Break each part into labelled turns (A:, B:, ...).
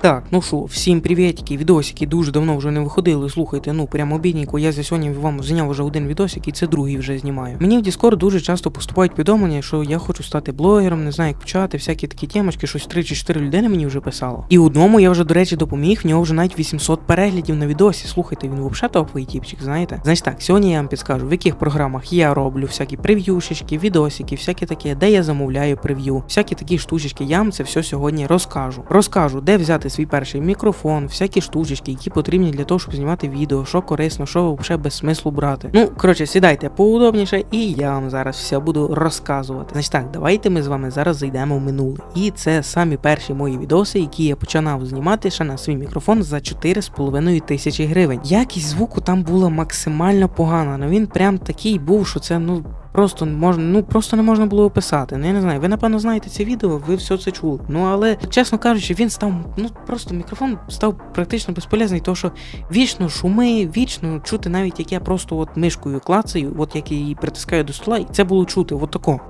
A: Так, ну що, всім привітики, відосики дуже давно вже не виходили. Слухайте, ну прямо обідненько. Я за сьогодні вам зняв вже один відосик, і це другий вже знімаю. Мені в Discord дуже часто поступають повідомлення, що я хочу стати блогером, не знаю як почати, всякі такі темочки, щось 3 чи 4 людини мені вже писало. І одному я вже, до речі, допоміг, в нього вже навіть 800 переглядів на відосі. Слухайте, він взагалі топовий тіпчик, знаєте? Значить так, сьогодні я вам підскажу, в яких програмах я роблю всякі прев'юшечки, відосики, всякі таке, де я замовляю прев'ю, всякі такі штучечки. Я вам це все сьогодні розкажу. Розкажу, де взяти свій перший мікрофон, всякі штучечки, які потрібні для того, щоб знімати відео, що корисно, що взагалі без смислу брати. Ну, коротше, сідайте поудобніше, і я вам зараз все буду розказувати. Значить так, давайте ми з вами зараз зайдемо в минуле. І це самі перші мої відоси, які я починав знімати ще на свій мікрофон за 4,5 тисячі гривень. Якість звуку там була максимально погана, але він прям такий був, що це ну. Просто можна, ну просто не можна було описати. Ну я не знаю. Ви напевно знаєте це відео, ви все це чули. Ну але чесно кажучи, він став ну просто мікрофон став практично безполезний, тому що вічно шуми, вічно чути, навіть як я просто от мишкою клацаю, от як я її притискаю до стола, і це було чути, от тако.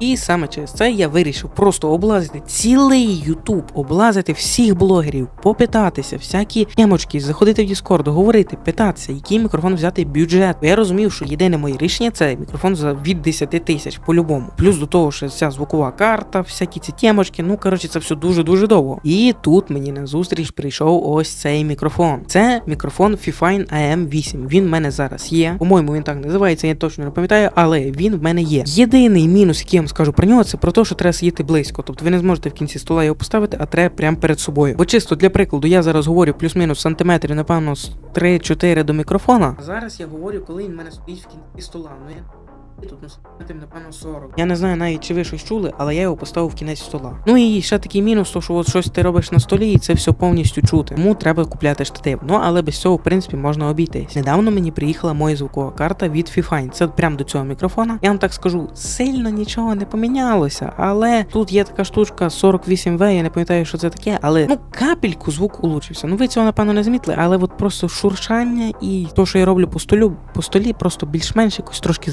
A: І саме через це я вирішив просто облазити цілий Ютуб, облазити всіх блогерів, попитатися, всякі темочки, заходити в Discord, говорити, питатися, який мікрофон взяти бюджет. Бо я розумів, що єдине моє рішення це мікрофон за від 10 тисяч по-любому. Плюс до того, що ця звукова карта, всякі ці темочки, ну коротше, це все дуже-дуже довго. І тут мені на зустріч прийшов ось цей мікрофон. Це мікрофон Fifine AM8. Він в мене зараз є. По-моєму, він так називається, я точно не пам'ятаю, але він в мене є. Єдиний мінус, який вам скажу про нього, це про те, що треба сидіти близько. Тобто ви не зможете в кінці стола його поставити, а треба прямо перед собою. Бо чисто для прикладу, я зараз говорю плюс-мінус сантиметрів, напевно, з 3-4 до мікрофона. А Зараз я говорю, коли він в мене стоїть в кінці стола. Ну я Тут сантиметрів, напевно, 40. Я не знаю навіть, чи ви щось чули, але я його поставив в кінець стола. Ну і ще такий мінус, то що от щось ти робиш на столі, і це все повністю чути. Тому треба купляти штатив. Ну але без цього, в принципі, можна обійтись. Недавно мені приїхала моя звукова карта від Fifine. Це прямо до цього мікрофона. Я вам так скажу, сильно нічого не помінялося, але тут є така штучка 48V, я не пам'ятаю, що це таке, але ну капельку звук улучшився. Ну ви цього напевно не замітили, але от просто шуршання і то, що я роблю по столю, по столі, просто більш-менш якось трошки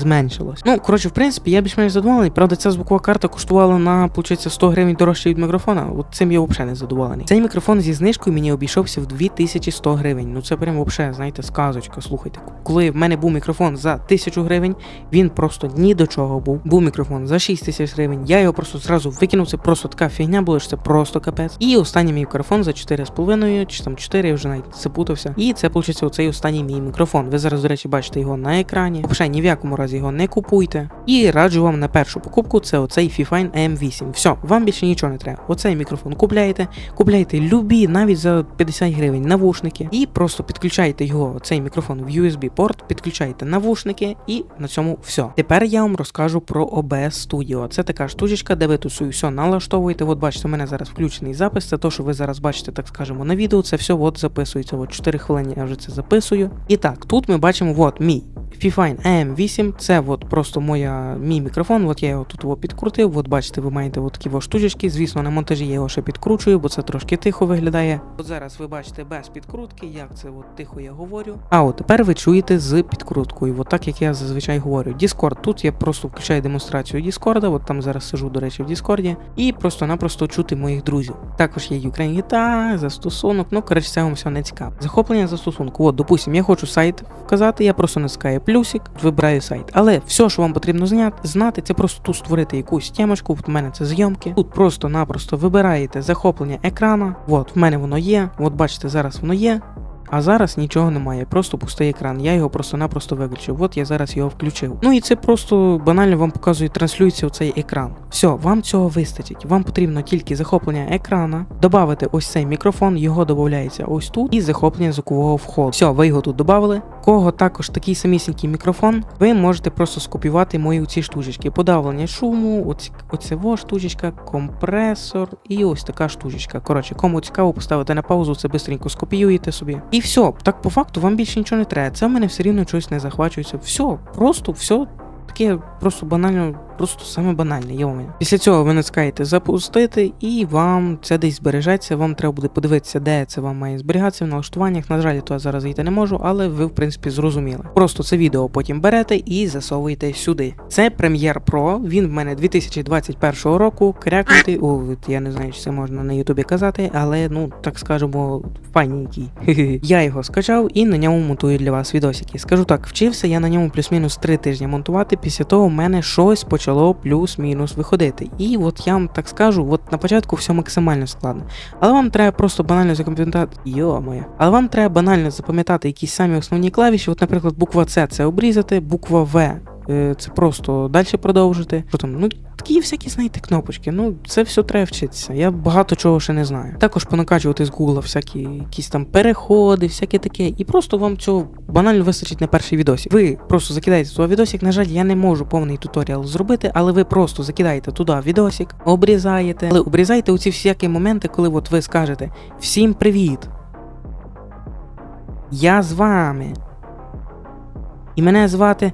A: зменшилось. Ну, коротше, в принципі, я більш-менш задоволений. Правда, ця звукова карта коштувала на, виходить, 100 гривень дорожче від мікрофона. От цим я взагалі не задоволений. Цей мікрофон зі знижкою мені обійшовся в 2100 гривень. Ну це прям взагалі, знаєте, сказочка. Слухайте. Коли в мене був мікрофон за 1000 гривень, він просто ні до чого був. Був мікрофон за 6 тисяч гривень. Я його просто зразу викинув. Це просто така фігня була, що це просто капець. І останній мій мікрофон за 4,5 чи там 4, я вже навіть запутався. І це, виходить, оцей останній мій мікрофон. Ви зараз, до речі, бачите його на екрані. Взагалі ні в якому разі його не купуйте. І раджу вам на першу покупку це оцей Fifine AM8. Все, вам більше нічого не треба. Оцей мікрофон купляєте, купляєте любі, навіть за 50 гривень навушники, і просто підключаєте його, цей мікрофон в USB-порт, підключаєте навушники, і на цьому все. Тепер я вам розкажу про OBS Studio. Це така штучечка, де ви тут все налаштовуєте. От бачите, у мене зараз включений запис. Це то, що ви зараз бачите, так скажемо, на відео. Це все от записується. От 4 хвилини я вже це записую. І так, тут ми бачимо от мій Fifine AM8. Це от просто моя мій мікрофон. От я його тут о, підкрутив. От бачите, ви маєте от такі штучечки. Звісно, на монтажі я його ще підкручую, бо це трошки тихо виглядає. От зараз ви бачите без підкрутки, як це от тихо я говорю. А от тепер ви чуєте з підкруткою, от так як я зазвичай говорю. Discord. Тут я просто включаю демонстрацію Discord, от там зараз сижу, до речі, в Discord, і просто-напросто чути моїх друзів. Також є Ukraine Guitar, застосунок. Ну, коротше, це вам все не цікаво. Захоплення застосунку. От, допустим, я хочу сайт вказати, я просто натискаю плюсик, вибираю сайт. Але все, що вам потрібно знати, це просто тут створити якусь темочку. От в мене це зйомки. Тут просто-напросто вибираєте захоплення екрана. От в мене воно є. От бачите, зараз воно є. А зараз нічого немає, просто пустий екран. Я його просто-напросто виключив. От я зараз його включив. Ну і це просто банально вам показує, транслюється цей екран. Все, вам цього вистачить. Вам потрібно тільки захоплення екрана, додати ось цей мікрофон, його додається ось тут, і захоплення звукового входу. Все, ви його тут додали. Кого також такий самісінький мікрофон, ви можете просто скопіювати мої ці штучечки. Подавлення шуму, оце штучечка, компресор і ось така штучечка. Коротше, кому цікаво, поставити на паузу, це бистренько скопіюєте собі. І все, так по факту вам більше нічого не треба. Це в мене все рівно щось не захвачується. Все, просто все таке просто банально Просто саме банальне, йоме. Після цього ви натискаєте запустити, і вам це десь збережеться. Вам треба буде подивитися, де це вам має зберігатися в налаштуваннях. На жаль, то я зараз зайти не можу, але ви, в принципі, зрозуміли. Просто це відео потім берете і засовуєте сюди. Це Premiere Pro, він в мене 2021 року. Крякнутий. О, я не знаю, чи це можна на Ютубі казати, але ну так скажемо, файненький. Я його скачав і на ньому монтую для вас відосики. Скажу так, вчився я на ньому плюс-мінус 3 тижні монтувати. Після того в мене щось почало плюс-мінус виходити. І от я вам так скажу, от на початку все максимально складно. Але вам треба просто банально запам'ятати. Йо моє. Але вам треба банально запам'ятати якісь самі основні клавіші. От, наприклад, буква С це обрізати, буква В. е, Це просто далі продовжити. Що там, ну такі всякі, знаєте, кнопочки. Ну, це все треба вчитися. Я багато чого ще не знаю. Також понакачувати з Гугла всякі якісь там переходи, всяке таке. І просто вам цього банально вистачить на перший відосик. Ви просто закидаєте туди відосик. На жаль, я не можу повний туторіал зробити, але ви просто закидаєте туди відосик, обрізаєте. Але обрізайте оці всякі моменти, коли от ви скажете всім привіт. Я з вами. І мене звати.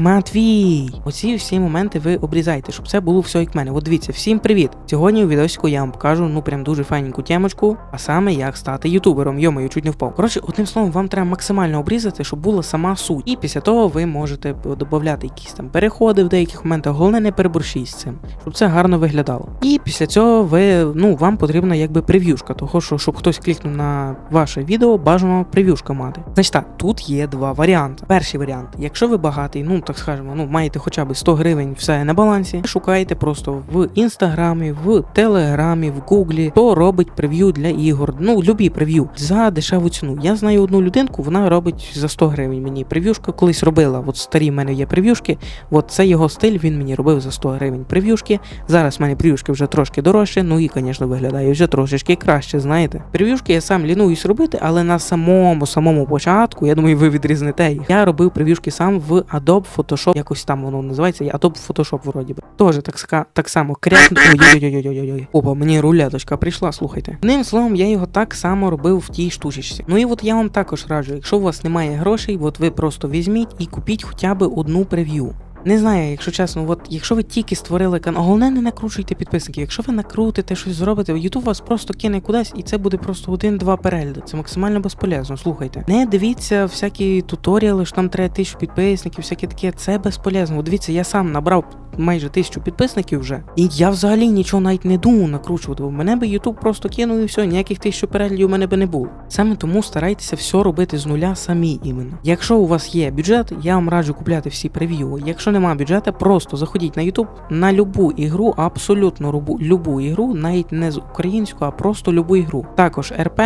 A: Матвій! Оці всі моменти ви обрізаєте, щоб це було все як мене. От дивіться, всім привіт! Сьогодні у відосику я вам покажу ну прям дуже файненьку темочку, а саме як стати ютубером. Йомою, чуть не впав. Коротше, одним словом, вам треба максимально обрізати, щоб була сама суть. І після того ви можете додати якісь там переходи в деяких моментах. Головне не переборщіть з цим, щоб це гарно виглядало. І після цього ви ну вам потрібна якби прев'юшка, того що щоб хтось клікнув на ваше відео, бажано прев'юшка мати. Значить так, тут є два варіанти. Перший варіант, якщо ви багатий, ну так скажемо, ну маєте хоча б 100 гривень все на балансі, шукайте просто в інстаграмі, в телеграмі, в гуглі, хто робить прев'ю для ігор. Ну, любі прев'ю за дешеву ціну. Я знаю одну людинку, вона робить за 100 гривень мені прев'юшка. Колись робила. От старі в мене є прев'юшки. От це його стиль, він мені робив за 100 гривень прев'юшки. Зараз в мене прев'юшки вже трошки дорожче, ну і, звісно, виглядає вже трошечки краще, знаєте. Прев'юшки я сам лінуюсь робити, але на самому самому початку, я думаю, ви відрізнете їх. Я робив прев'юшки сам в Adobe Photoshop, якось там воно називається, Adobe Photoshop вроді би. Тоже так, ска- так само крякну. Ой-ой-ой-ой-ой-ой. Опа, мені рулеточка прийшла, слухайте. Одним словом, я його так само робив в тій штучечці. Ну і от я вам також раджу, якщо у вас немає грошей, от ви просто візьміть і купіть хоча б одну прев'ю. Не знаю, якщо чесно, от якщо ви тільки створили канал, головне не накручуйте підписників. Якщо ви накрутите щось зробите, Ютуб вас просто кине кудись, і це буде просто один-два перегляди. Це максимально безполезно. Слухайте. Не дивіться всякі туторіали, що там треба тисячу підписників, всяке таке. Це безполезно. От дивіться, я сам набрав майже тисячу підписників вже. І я взагалі нічого навіть не думав накручувати. бо Мене би YouTube просто кинув і все, ніяких тисячу переглядів у мене би не було. Саме тому старайтеся все робити з нуля самі іменно. Якщо у вас є бюджет, я вам раджу купляти всі прев'ю. Якщо нема бюджету, просто заходіть на YouTube на любу ігру, абсолютно любу, любу ігру, навіть не з українську, а просто любу ігру. Також РП,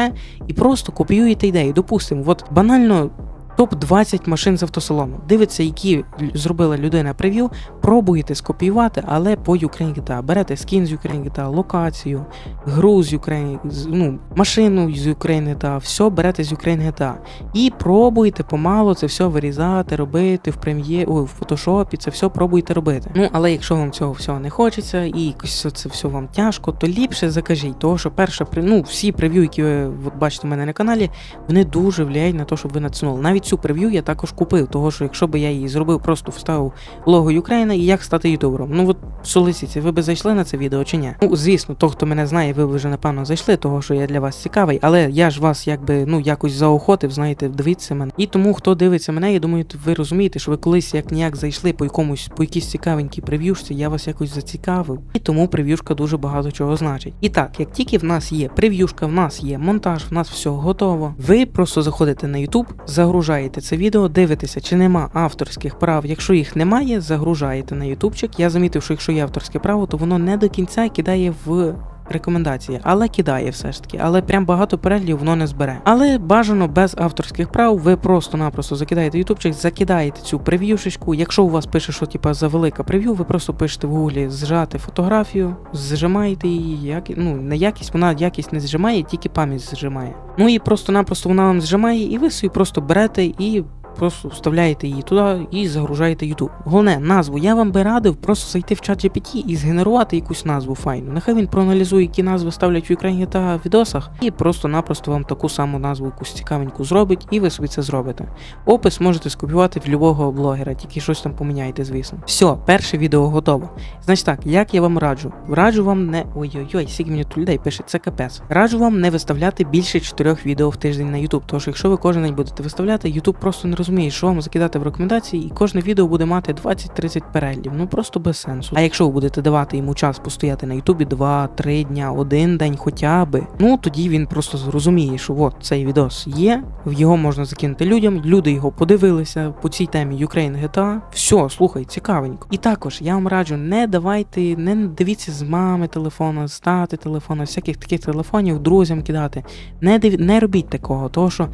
A: і просто копіюєте ідеї. Допустимо, от банально. Топ-20 машин з автосалону. Дивиться, які зробила людина прев'ю, пробуєте скопіювати, але по Ukraine GTA. Берете скін з Ukraine GTA, локацію, гру з Ukraine, ну, машину з Ukraine все берете з Ukraine GTA. І пробуйте помало це все вирізати, робити в прем'є, ой, в фотошопі, це все пробуйте робити. Ну, але якщо вам цього всього не хочеться і якось це все вам тяжко, то ліпше закажіть, того що перше, при- ну, всі прев'ю, які ви бачите у мене на каналі, вони дуже впливають на те, щоб ви натиснули. Навіть цю прев'ю я також купив, того що якщо б я її зробив, просто вставив лого Україна і як стати ютубером. Ну от солисіться, ви би зайшли на це відео чи ні? Ну, звісно, то, хто мене знає, ви б вже напевно зайшли, того що я для вас цікавий, але я ж вас якби ну якось заохотив, знаєте, дивіться мене. І тому, хто дивиться мене, я думаю, ви розумієте, що ви колись як ніяк зайшли по якомусь по якійсь цікавенькій прев'юшці, я вас якось зацікавив. І тому прев'юшка дуже багато чого значить. І так, як тільки в нас є прев'юшка, в нас є монтаж, в нас все готово. Ви просто заходите на YouTube, загружаєте це відео, дивитеся, чи нема авторських прав. Якщо їх немає, загружаєте на ютубчик. Я замітив, що якщо є авторське право, то воно не до кінця кидає в. Рекомендації, але кидає все ж таки, але прям багато переглядів воно не збере. Але бажано без авторських прав, ви просто-напросто закидаєте ютубчик, закидаєте цю прев'юшечку. Якщо у вас пише, що типа за велика прев'ю, ви просто пишете в гуглі зжати фотографію, зжимаєте її, як... ну не якість, вона якість не зжимає, тільки пам'ять зжимає. Ну і просто-напросто вона вам зжимає, і ви собі просто берете і просто вставляєте її туди і загружаєте YouTube. Головне, назву я вам би радив просто зайти в чат GPT і згенерувати якусь назву файну. Нехай він проаналізує, які назви ставлять в Ukraine GTA відосах, і просто-напросто вам таку саму назву якусь цікавеньку зробить, і ви собі це зробите. Опис можете скопіювати в любого блогера, тільки щось там поміняєте, звісно. Все, перше відео готово. Значить так, як я вам раджу? Раджу вам не. Ой-ой-ой, скільки мені тут людей пише, це капець. Раджу вам не виставляти більше 4 відео в тиждень на YouTube, тому що якщо ви кожен день будете виставляти, YouTube просто не розуміє, що вам закидати в рекомендації, і кожне відео буде мати 20-30 переглядів. Ну просто без сенсу. А якщо ви будете давати йому час постояти на Ютубі 2-3 дня, один день хоча би, ну тоді він просто зрозуміє, що от цей відос є, в його можна закинути людям, люди його подивилися по цій темі Ukraine GTA. Все, слухай, цікавенько. І також я вам раджу, не давайте, не дивіться з мами телефона, з тати телефона, всяких таких телефонів друзям кидати. Не диві... не робіть такого, того що,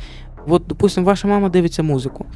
A: от, допустимо, ваша мама дивиться музику.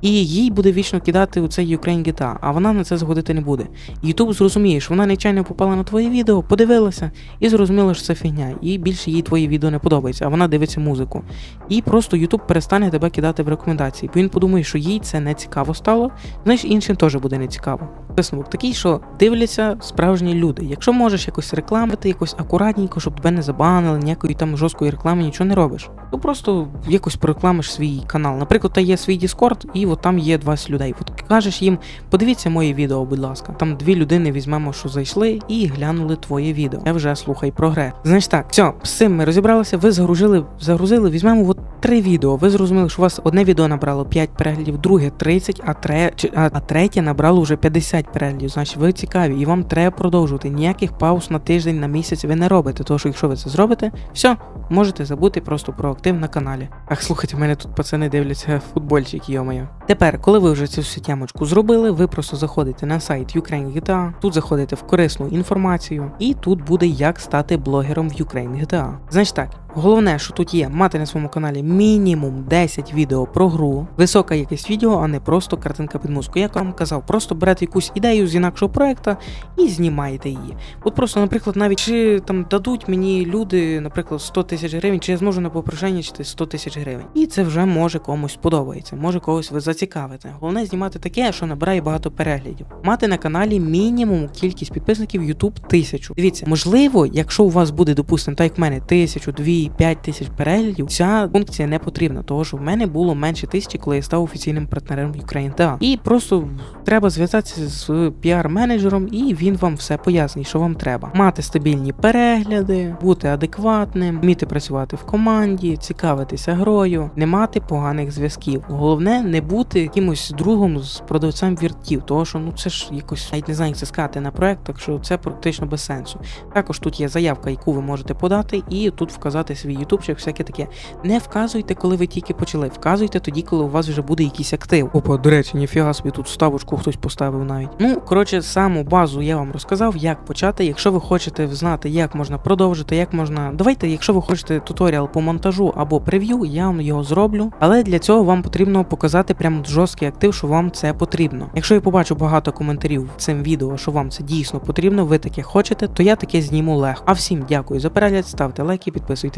A: І їй буде вічно кидати у цей Ukraine GTA, а вона на це згодити не буде. Ютуб зрозуміє, що вона нечайно попала на твоє відео, подивилася і зрозуміла, що це фігня, і більше їй твої відео не подобається, а вона дивиться музику. І просто Ютуб перестане тебе кидати в рекомендації, бо він подумає, що їй це не цікаво стало, значить іншим теж буде не цікаво. Висновок такий, що дивляться справжні люди. Якщо можеш якось рекламити, якось акуратненько, щоб тебе не забанили, ніякої там жорсткої реклами нічого не робиш, то просто якось порекламиш свій канал. Наприклад, та є свій Discord, і от там є 20 людей. От кажеш їм, подивіться моє відео, будь ласка. Там дві людини візьмемо, що зайшли, і глянули твоє відео. Я вже слухай прогрес. Значить так, все, з цим ми розібралися. Ви загрузили, загрузили, візьмемо от три відео. Ви зрозуміли, що у вас одне відео набрало 5 переглядів, друге 30, а, тре, а, третє набрало вже 50 переглядів. Значить, ви цікаві, і вам треба продовжувати. Ніяких пауз на тиждень, на місяць ви не робите. Тому що якщо ви це зробите, все, можете забути просто про актив на каналі. Ах, слухайте, мене тут пацани дивляться футбольчик, йо-моє. Тепер, коли ви вже цю всю тямочку зробили, ви просто заходите на сайт Ukraine GTA, тут заходите в корисну інформацію, і тут буде як стати блогером в Ukraine GTA. Значить так. Головне, що тут є, мати на своєму каналі мінімум 10 відео про гру, висока якість відео, а не просто картинка під музику. Як вам казав, просто берете якусь ідею з інакшого проекту і знімаєте її. От просто, наприклад, навіть чи там дадуть мені люди, наприклад, 100 тисяч гривень, чи я зможу на попрошайничати 100 тисяч гривень. І це вже може комусь сподобається, може когось ви зацікавите. Головне знімати таке, що набирає багато переглядів. Мати на каналі мінімум кількість підписників YouTube тисячу. Дивіться, можливо, якщо у вас буде, допустимо, так як в мене тисячу, дві, п'ять тисяч переглядів, ця функція не потрібна, тому що в мене було менше тисячі, коли я став офіційним партнером Ukraine TA. І просто треба зв'язатися з піар-менеджером, і він вам все пояснить, що вам треба. Мати стабільні перегляди, бути адекватним, вміти працювати в команді, цікавитися грою, не мати поганих зв'язків. Головне не бути якимось другом з продавцем віртів, тому що ну це ж якось навіть не знаю, як це сказати на проект, так що це практично без сенсу. Також тут є заявка, яку ви можете подати, і тут вказати свій ютубчик, всяке таке. Не вказуйте, коли ви тільки почали. Вказуйте тоді, коли у вас вже буде якийсь актив. Опа, до речі, ніфіга собі тут вставочку хтось поставив навіть. Ну, коротше, саму базу я вам розказав, як почати. Якщо ви хочете знати, як можна продовжити, як можна. Давайте, якщо ви хочете туторіал по монтажу або прев'ю, я вам його зроблю. Але для цього вам потрібно показати прям жорсткий актив, що вам це потрібно. Якщо я побачу багато коментарів цим відео, що вам це дійсно потрібно, ви таке хочете, то я таке зніму легко. А всім дякую за перегляд, ставте лайки,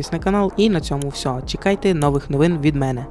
A: підписуйтесь на канал, і на цьому все. Чекайте нових новин від мене.